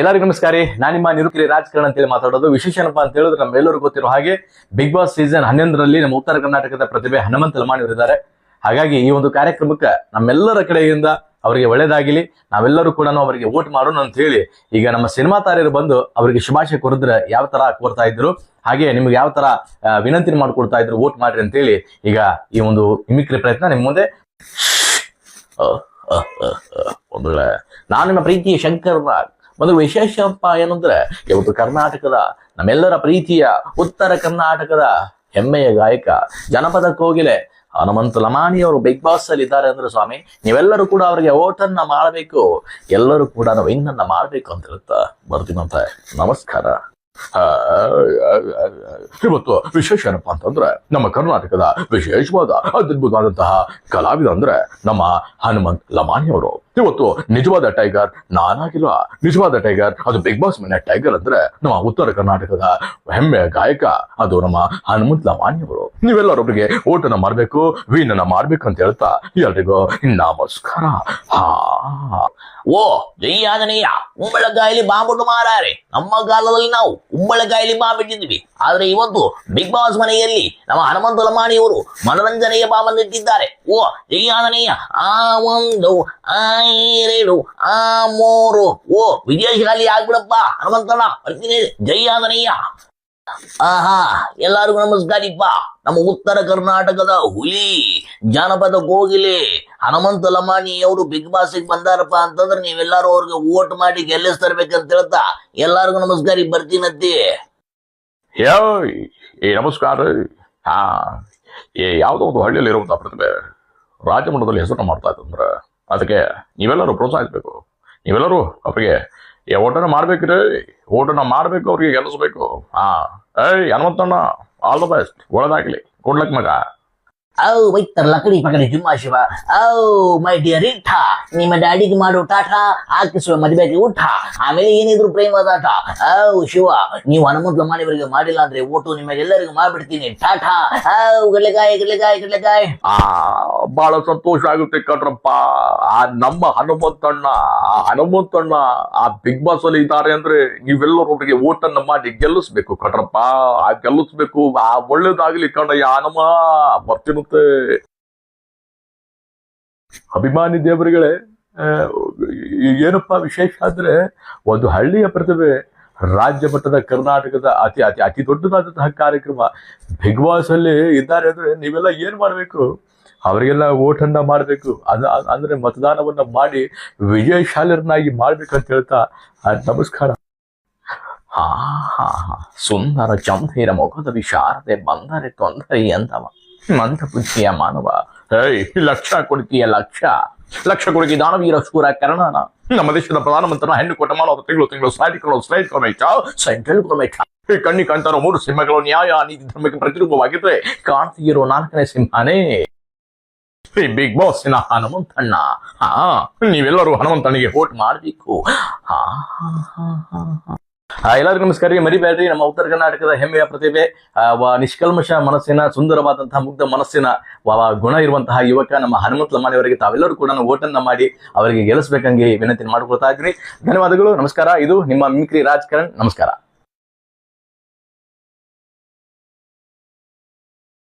ಎಲ್ಲರಿಗೂ ನಮಸ್ಕಾರ ನಾನು ನಿಮ್ಮ ನಿರುಕಿರಿ ರಾಜಕಾರಣ ಅಂತೇಳಿ ಮಾತಾಡೋದು. ವಿಶೇಷ ಏನಪ್ಪಾ ಅಂತ ಹೇಳಿದ್ರೆ ನಮ್ಮೆಲ್ಲರಿಗೂ ಗೊತ್ತಿರೋ ಹಾಗೆ ಬಿಗ್ ಬಾಸ್ ಸೀಸನ್ ಹನ್ನೊಂದರಲ್ಲಿ ನಮ್ಮ ಉತ್ತರ ಕರ್ನಾಟಕದ ಪ್ರತಿಭೆ ಹನುಮಂತ ಲಮಾಣಿ ಅವರಿದ್ದಾರೆ ಹಾಗಾಗಿ ಈ ಒಂದು ಕಾರ್ಯಕ್ರಮಕ್ಕೆ ನಮ್ಮೆಲ್ಲರ ಕಡೆಯಿಂದ ಅವರಿಗೆ ಒಳ್ಳೇದಾಗಲಿ, ನಾವೆಲ್ಲರೂ ಕೂಡ ಅವರಿಗೆ ವೋಟ್ ಮಾಡೋಣ ಅಂತ ಹೇಳಿ ಈಗ ನಮ್ಮ ಸಿನಿಮಾ ತಾರೆಯರು ಬಂದು ಅವರಿಗೆ ಶುಭಾಶಯ ಕೋರಿದ್ರೆ ಯಾವ ತರ ಕೋರ್ತಾ ಇದ್ರು, ಹಾಗೆ ನಿಮ್ಗೆ ಯಾವ ತರ ವಿನಂತಿ ಮಾಡ್ಕೊಡ್ತಾ ಇದ್ರು ವೋಟ್ ಮಾಡ್ರಿ ಅಂತೇಳಿ ಈಗ ಈ ಒಂದು ಇಮಿಕ್ರಿ ಪ್ರಯತ್ನ ನಿಮ್ಮ ಮುಂದೆ. ನಾನು ನಿಮ್ಮ ಪ್ರೀತಿಯ ಶಂಕರ್ ಒಂದು ವಿಶೇಷಪ್ಪ ಏನಂದ್ರೆ ಇವತ್ತು ಕರ್ನಾಟಕದ, ನಮ್ಮೆಲ್ಲರ ಪ್ರೀತಿಯ ಉತ್ತರ ಕರ್ನಾಟಕದ ಹೆಮ್ಮೆಯ ಗಾಯಕ, ಜನಪದ ಕೋಗಿಲೆ, ಹನುಮಂತ ಲಮಾಣಿ ಅವರು ಬಿಗ್ ಬಾಸ್ ಅಲ್ಲಿ ಇದ್ದಾರೆ ಅಂದ್ರೆ ಸ್ವಾಮಿ, ನೀವೆಲ್ಲರೂ ಕೂಡ ಅವರಿಗೆ ಓಟನ್ನ ಮಾಡಬೇಕು, ಎಲ್ಲರೂ ಕೂಡ ನಾವು ಇನ್ನನ್ನ ಮಾಡಬೇಕು ಅಂತ ಹೇಳ್ತಾ ಬರ್ತೀನಂತೆ ನಮಸ್ಕಾರ. ಇವತ್ತು ವಿಶೇಷ ಏನಪ್ಪಾ ಅಂತಂದ್ರೆ, ನಮ್ಮ ಕರ್ನಾಟಕದ ವಿಶೇಷವಾದ, ಅದ್ಭುತವಾದಂತಹ ಕಲಾವಿದ ಅಂದ್ರೆ ನಮ್ಮ ಹನುಮಂತ್ ಲಮಾಣಿ ಅವರು ಇವತ್ತು ನಿಜವಾದ ಟೈಗರ್, ನಾನಾಗಿಲ್ಲ. ನಿಜವಾದ ಟೈಗರ್, ಅದು ಬಿಗ್ ಬಾಸ್ ಮನೆ ಟೈಗರ್ ಅಂದ್ರೆ ನಮ್ಮ ಉತ್ತರ ಕರ್ನಾಟಕದ ಹೆಮ್ಮೆಯ ಗಾಯಕ, ಅದು ನಮ್ಮ ಹನುಮಂತ ಲವಾಣಿಯವರು ನೀವೆಲ್ಲರೊಬ್ಬರಿಗೆ ಓಟನ ಮಾಡ್ಬೇಕು ವೀನನ್ನ ಮಾಡ್ಬೇಕು ಅಂತ ಹೇಳ್ತಾ ಎಲ್ರಿಗೂ ನಮಸ್ಕಾರ. ಹಾ. ಓ, ಜೈ ಉಮ್ಮಳ ಕುಂಬಳಕಾಯಿಲಿ ಬಾಂಬಿಟ್ಟು ಮಾರಾರೆ. ನಮ್ಮ ಕಾಲದಲ್ಲಿ ನಾವು ಕುಂಬಳಕಾಯಿಲಿ ಬಾಂಬಿಟ್ಟಿದ್ವಿ. ಆದ್ರೆ ಇವತ್ತು ಬಿಗ್ ಬಾಸ್ ಮನೆಯಲ್ಲಿ ನಮ್ಮ ಹನುಮಂತ ಲಮಾಣಿಯವರು ಮನರಂಜನೆಯ ಬಾಂಬನ್ನಿಟ್ಟಿದ್ದಾರೆ ಓ, ಜೈ ಆಂಜನೇಯ. ಆ ಒಂದು, ಆ ಎರಡು ಆ ಮೂರು. ಓ ವಿಜಯಶಾಲಿ ಆಗ್ಬಿಡಪ್ಪ ಹನುಮಂತನ ಬರ್ತೀನಿ, ಜೈ ಆದನಯ್ಯ. ಆಹಾ ನಮಸ್ಕಾರ ನಮಸ್ಕಾರಿಪ್ಪ ನಮ್ಮ ಉತ್ತರ ಕರ್ನಾಟಕದ ಹುಲಿ, ಜಾನಪದ ಕೋಗಿಲೆ ಹನುಮಂತ ಲಮಾಣಿ ಅವರು ಬಿಗ್ ಬಾಸ್ ಬಂದಾರಪ್ಪ ಅಂತಂದ್ರೆ ನೀವೆಲ್ಲರೂ ಅವ್ರಿಗೆ ಓಟ್ ಮಾಡಿ ಗೆಲ್ಲಿಸ್ತರ್ಬೇಕಂತ ಹೇಳ್ತಾ, ಎಲ್ಲಾರ್ಗು ನಮಸ್ಕಾರ ಬರ್ತೀನಂತೆ. ಏ, ನಮಸ್ಕಾರ ಹಾ, ಏ, ಯಾವುದೋ ಒಂದು ಹಳ್ಳಿಯಲ್ಲಿ ಇರುವಂತಹ ಪ್ರತಿಭೆ, ರಾಜಮಂಡಲದಲ್ಲಿ ಹೆಸರು ಮಾಡ್ತಾ ಇತ್ತಂದ್ರೆ ಅದಕ್ಕೆ ನೀವೆಲ್ಲರೂ ಪ್ರೋತ್ಸಾಹಿಸಬೇಕು. ನೀವೆಲ್ಲರೂ ಅವರಿಗೆ ಓಟನ ಮಾಡ್ಬೇಕ್ರಿ ಓಟನ ಮಾಡಬೇಕು, ಅವ್ರಿಗೆ ಗೆಲ್ಲಿಸ್ಬೇಕು. ಹಾಂ ಏಯ್, ಹನುಮಂತಣ್ಣ ಆಲ್ ದ ಬೆಸ್ಟ್ ಒಳ್ಳೆದಾಗ್ಲಿ. ಕೊಡ್ಲಕ್ ಮಗ. ಔ ಬೈತಾರ ಲಕಡಿ ಪಕಡಿ ಜುಮ್ಮಾ ಶಿವ ಔ ಮೈ ಡಿಯರ್ ಇಟ್ಟ ನಿಮ್ಮ ಡ್ಯಾಡಿಗೆ ಮಾಡೋ ಟಾಟ ಹಾಕಿಸುವ ಮದುವೆಗೆ ಊಟ ಆಮೇಲೆ ಏನಿದ್ರು ಪ್ರೇಮದಾಟ ಔ ಶಿವ ನೀವು ಹನುಮಂತ ಮಾಡಿವರಿಗೆ ಮಾಡಿಲ್ಲ ಅಂದ್ರೆ ಓಟು ನಿಮಗೆಲ್ಲರಿಗೂ ಮಾಡ್ಬಿಡ್ತೀನಿ ಟಾಟಾ ಔ ಗಡ್ಲೆಗಾಯ ಗಡ್ಲೆಗಾಯ ಗಡ್ಲೆಗಾಯ ಆ ಬಹಳ ಸಂತೋಷ ಆಗುತ್ತೆ ಕಣ್ರಪ್ಪ. ಆ, ನಮ್ಮ ಹನುಮಂತಣ್ಣ ಹನುಮಂತಣ್ಣ, ಆ ಬಿಗ್ ಬಾಸ್ ಅಲ್ಲಿ ಇದ್ದಾರೆ ಅಂದ್ರೆ ನೀವೆಲ್ಲರೂ ಒಬ್ಬರಿಗೆ ಓಟನ್ನ ಮಾಡಿ ಗೆಲ್ಲಿಸ್ಬೇಕು ಕಣ್ರಪ್ಪ. ಆ ಗೆಲ್ಲಿಸ್ಬೇಕು, ಆ ಒಳ್ಳೇದಾಗ್ಲಿ ಕಣ್ಣಯ್ಯ ಹನುಮ. ಬರ್ತಿರುತ್ತೆ ಅಭಿಮಾನಿ ದೇವರುಗಳೇ ಏನಪ್ಪ ವಿಶೇಷ ಅಂದ್ರೆ ಒಂದು ಹಳ್ಳಿಯ ಪ್ರತಿಭೆ ರಾಜ್ಯ ಮಟ್ಟದ ಕರ್ನಾಟಕದ ಅತಿ ಅತಿ ಅತಿ ದೊಡ್ಡದಾದಂತಹ ಕಾರ್ಯಕ್ರಮ. ಬಿಗ್ ಬಾಸ್ ಅಲ್ಲಿ ಇದ್ದಾರೆ ಅಂದ್ರೆ ನೀವೆಲ್ಲ ಏನ್ ಮಾಡಬೇಕು? ಅವರಿಗೆಲ್ಲ ಓಟನ್ನ ಮಾಡಬೇಕು. ಅದ ಅಂದ್ರೆ ಮತದಾನವನ್ನ ಮಾಡಿ ವಿಜಯಶಾಲರನ್ನಾಗಿ ಮಾಡ್ಬೇಕಂತ ಹೇಳ್ತಾ ಆ, ನಮಸ್ಕಾರ. ಹಾ ಹಾ ಹಾ ಸುಂದರ ಚಂಪೀರ ಮೊಗದ ವಿಶಾರದೆ ಬಂದರೆ ತೊಂದರೆ ಎಂದವ. ಮಂದ ಬುದ್ಧಿಯ ಮಾನವ. ಹೇಯ್, ಲಕ್ಷ ಕೊಡ್ತೀಯ ಲಕ್ಷ. ಲಕ್ಷ ಕೊಡುಗೆ ದಾನವೀರ ಶೂರ ಕರ್ಣನ. ನಮ್ಮ ದೇಶದ ಪ್ರಧಾನಮಂತ್ರಿನ ಹೆಣ್ಣು ಕೊಟ್ಟ ಮಾಡೋ ತಿಂಗಳು ತಿಂಗಳು ಕೊಡೋ ಸ್ಲೈಡ್ ಕೊಡಬೇಕ ಸೆಂಟ್ರಲ್ ಕೊಡಬೇಕ ಈ ಕಣ್ಣಿ ಕಾಣ್ತಾರೋ ಮೂರು ಸಿಂಹಗಳು ನ್ಯಾಯ, ನೀತಿ, ಧರ್ಮಕ್ಕೆ ಪ್ರತಿರೂಪವಾಗಿದ್ರೆ ಕಾಣ್ತಿರೋ ನಾಲ್ಕನೇ ಸಿಂಹನೇ. ಬಿಗ್ನ ಹನುಮಂತಣ್ಣ. ಹಾ, ನೀವೆಲ್ಲರೂ ಹನುಮಂತಣ್ಣಿಗೆ ವೋಟ್ ಮಾಡಬೇಕು. ಹಾ. ಎಲ್ಲರಿಗೂ ನಮಸ್ಕಾರ. ರೀ ಮರಿಬೇಡ್ರಿ ನಮ್ಮ ಉತ್ತರ ಕರ್ನಾಟಕದ ಹೆಮ್ಮೆಯ ಪ್ರತಿಭೆ ನಿಷ್ಕಲ್ಮಶ ಮನಸ್ಸಿನ, ಸುಂದರವಾದಂತಹ, ಮುಗ್ಧ ಮನಸ್ಸಿನ ಗುಣ ಇರುವಂತಹ ಯುವಕ ನಮ್ಮ ಹನುಮಂತ ಲಮಾಣಿಯವರಿಗೆ ತಾವೆಲ್ಲರೂ ಕೂಡ ಓಟನ್ನ ಮಾಡಿ ಅವರಿಗೆ ಗೆಲ್ಲಿಸ್ಬೇಕಂಗೆ ವಿನಂತಿ ಮಾಡ್ಕೊಳ್ತಾ ಇದ್ರಿ. ಧನ್ಯವಾದಗಳು. ನಮಸ್ಕಾರ. ಇದು ನಿಮ್ಮ ಮಿಮಿಕ್ರಿ ರಾಜ್ಕರಣ್. ನಮಸ್ಕಾರ.